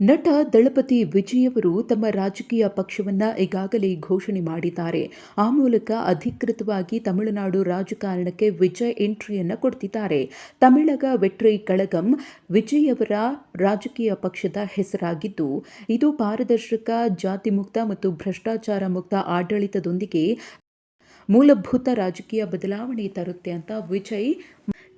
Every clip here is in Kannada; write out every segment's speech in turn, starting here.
ನಟ ದಳಪತಿ ವಿಜಯ್ ಅವರು ತಮ್ಮ ರಾಜಕೀಯ ಪಕ್ಷವನ್ನ ಈಗಾಗಲೇ ಘೋಷಣೆ ಮಾಡಿದ್ದಾರೆ. ಆ ಮೂಲಕ ಅಧಿಕೃತವಾಗಿ ತಮಿಳುನಾಡು ರಾಜಕಾರಣಕ್ಕೆ ವಿಜಯ್ ಎಂಟ್ರಿಯನ್ನು ಕೊಡ್ತಿದ್ದಾರೆ. ತಮಿಳಗ ವೆಟ್ರಿ ಕಳಗಂ ವಿಜಯ್ ಅವರ ರಾಜಕೀಯ ಪಕ್ಷದ ಹೆಸರಾಗಿದ್ದು, ಇದು ಪಾರದರ್ಶಕ ಜಾತಿ ಮುಕ್ತ ಮತ್ತು ಭ್ರಷ್ಟಾಚಾರ ಮುಕ್ತ ಆಡಳಿತದೊಂದಿಗೆ ಮೂಲಭೂತ ರಾಜಕೀಯ ಬದಲಾವಣೆ ತರುತ್ತೆ ಅಂತ ವಿಜಯ್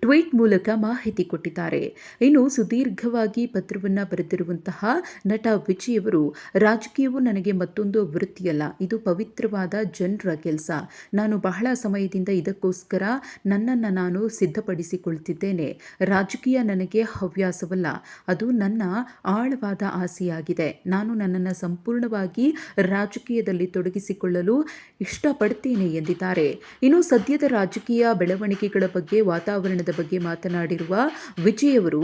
ಟ್ವೀಟ್ ಮೂಲಕ ಮಾಹಿತಿ ಕೊಟ್ಟಿದ್ದಾರೆ. ಇನ್ನು ಸುದೀರ್ಘವಾಗಿ ಪತ್ರವನ್ನು ಬರೆದಿರುವಂತಹ ನಟ ವಿಜಯ್ ಅವರು, ರಾಜಕೀಯವು ನನಗೆ ಮತ್ತೊಂದು ವೃತ್ತಿಯಲ್ಲ, ಇದು ಪವಿತ್ರವಾದ ಜನರ ಕೆಲಸ. ನಾನು ಬಹಳ ಸಮಯದಿಂದ ಇದಕ್ಕೋಸ್ಕರ ನನ್ನನ್ನು ನಾನು ಸಿದ್ಧಪಡಿಸಿಕೊಳ್ತಿದ್ದೇನೆ. ರಾಜಕೀಯ ನನಗೆ ಹವ್ಯಾಸವಲ್ಲ, ಅದು ನನ್ನ ಆಳವಾದ ಆಸೆಯಾಗಿದೆ. ನಾನು ನನ್ನನ್ನು ಸಂಪೂರ್ಣವಾಗಿ ರಾಜಕೀಯದಲ್ಲಿ ತೊಡಗಿಸಿಕೊಳ್ಳಲು ಇಷ್ಟಪಡ್ತೇನೆ ಎಂದಿದ್ದಾರೆ. ಇನ್ನು ಸದ್ಯದ ರಾಜಕೀಯ ಬೆಳವಣಿಗೆಗಳ ಬಗ್ಗೆ ವಾತಾವರಣದ ಬಗ್ಗೆ ಮಾತನಾಡಿರುವ ವಿಜಯ್ ಅವರು,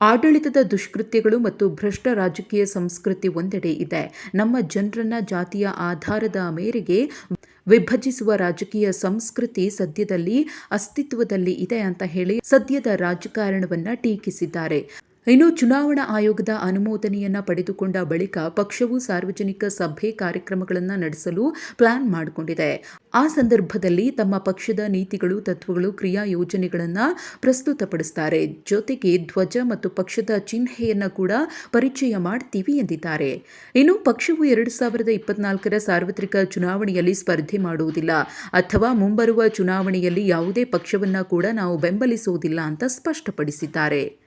ಆಡಳಿತದ ದುಷ್ಕೃತ್ಯಗಳು ಮತ್ತು ಭ್ರಷ್ಟ ರಾಜಕೀಯ ಸಂಸ್ಕೃತಿ ಒಂದೆಡೆ ಇದೆ. ನಮ್ಮ ಜನರನ್ನ ಜಾತಿಯ ಆಧಾರದ ಮೇರೆಗೆ ವಿಭಜಿಸುವ ರಾಜಕೀಯ ಸಂಸ್ಕೃತಿ ಸದ್ಯದಲ್ಲಿ ಅಸ್ತಿತ್ವದಲ್ಲಿ ಇದೆ ಅಂತ ಹೇಳಿ ಸದ್ಯದ ರಾಜಕಾರಣವನ್ನ ಟೀಕಿಸಿದ್ದಾರೆ. ಇನ್ನು ಚುನಾವಣಾ ಆಯೋಗದ ಅನುಮೋದನೆಯನ್ನ ಪಡೆದುಕೊಂಡ ಬಳಿಕ ಪಕ್ಷವು ಸಾರ್ವಜನಿಕ ಸಭೆ ಕಾರ್ಯಕ್ರಮಗಳನ್ನು ನಡೆಸಲು ಪ್ಲಾನ್ ಮಾಡಿಕೊಂಡಿದೆ. ಆ ಸಂದರ್ಭದಲ್ಲಿ ತಮ್ಮ ಪಕ್ಷದ ನೀತಿಗಳು, ತತ್ವಗಳು, ಕ್ರಿಯಾ ಯೋಜನೆಗಳನ್ನು ಪ್ರಸ್ತುತಪಡಿಸುತ್ತಾರೆ ಜೊತೆಗೆ ಧ್ವಜ ಮತ್ತು ಪಕ್ಷದ ಚಿಹ್ನೆಯನ್ನು ಕೂಡ ಪರಿಚಯ ಮಾಡ್ತೀವಿ ಎಂದಿದ್ದಾರೆ. ಇನ್ನು ಪಕ್ಷವು ಎರಡು ಸಾವಿರದ ಇಪ್ಪತ್ನಾಲ್ಕರ ಸಾರ್ವತ್ರಿಕ ಚುನಾವಣೆಯಲ್ಲಿ ಸ್ಪರ್ಧೆ ಮಾಡುವುದಿಲ್ಲ. ಅಥವಾ ಮುಂಬರುವ ಚುನಾವಣೆಯಲ್ಲಿ ಯಾವುದೇ ಪಕ್ಷವನ್ನ ಕೂಡ ನಾವು ಬೆಂಬಲಿಸುವುದಿಲ್ಲ ಅಂತ ಸ್ಪಷ್ಟಪಡಿಸಿದ್ದಾರೆ.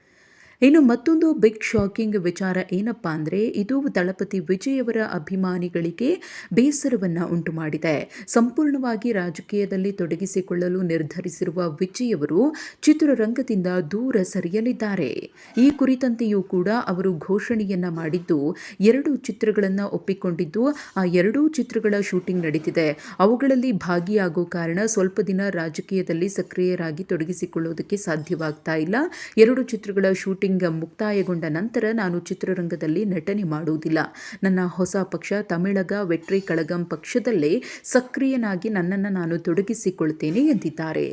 ಇನ್ನು ಮತ್ತೊಂದು ಬಿಗ್ ಶಾಕಿಂಗ್ ವಿಚಾರ ಏನಪ್ಪಾ ಅಂದರೆ, ಇದು ದಳಪತಿ ವಿಜಯ್ ಅವರ ಅಭಿಮಾನಿಗಳಿಗೆ ಬೇಸರವನ್ನು ಉಂಟು ಮಾಡಿದೆ ಸಂಪೂರ್ಣವಾಗಿ ರಾಜಕೀಯದಲ್ಲಿ ತೊಡಗಿಸಿಕೊಳ್ಳಲು ನಿರ್ಧರಿಸಿರುವ ವಿಜಯ್ ಅವರು ಚಿತ್ರರಂಗದಿಂದ ದೂರ ಸರಿಯಲಿದ್ದಾರೆ. ಈ ಕುರಿತಂತೆಯೂ ಕೂಡ ಅವರು ಘೋಷಣೆಯನ್ನ ಮಾಡಿದ್ದು, ಎರಡು ಚಿತ್ರಗಳನ್ನು ಒಪ್ಪಿಕೊಂಡಿದ್ದು, ಆ ಎರಡೂ ಚಿತ್ರಗಳ ಶೂಟಿಂಗ್ ನಡೀತಿದೆ. ಅವುಗಳಲ್ಲಿ ಭಾಗಿಯಾಗೋ ಕಾರಣ ಸ್ವಲ್ಪ ದಿನ ರಾಜಕೀಯದಲ್ಲಿ ಸಕ್ರಿಯರಾಗಿ ತೊಡಗಿಸಿಕೊಳ್ಳುವುದಕ್ಕೆ ಸಾಧ್ಯವಾಗ್ತಾ ಇಲ್ಲ. ಎರಡು ಚಿತ್ರಗಳ ಶೂಟಿಂಗ್ ಮುಕ್ತಾಯಗೊಂಡ ನಂತರ ನಾನು ಚಿತ್ರರಂಗದಲ್ಲಿ ನಟನೆ ಮಾಡುವುದಿಲ್ಲ. ನನ್ನ ಹೊಸ ಪಕ್ಷ ತಮಿಳಗ ವೆಟ್ರಿ ಕಳಗಂ ಪಕ್ಷದಲ್ಲೇ ಸಕ್ರಿಯನಾಗಿ ನನ್ನನ್ನು ನಾನು ತೊಡಗಿಸಿಕೊಳ್ತೇನೆ ಎಂದಿದ್ದಾರೆ.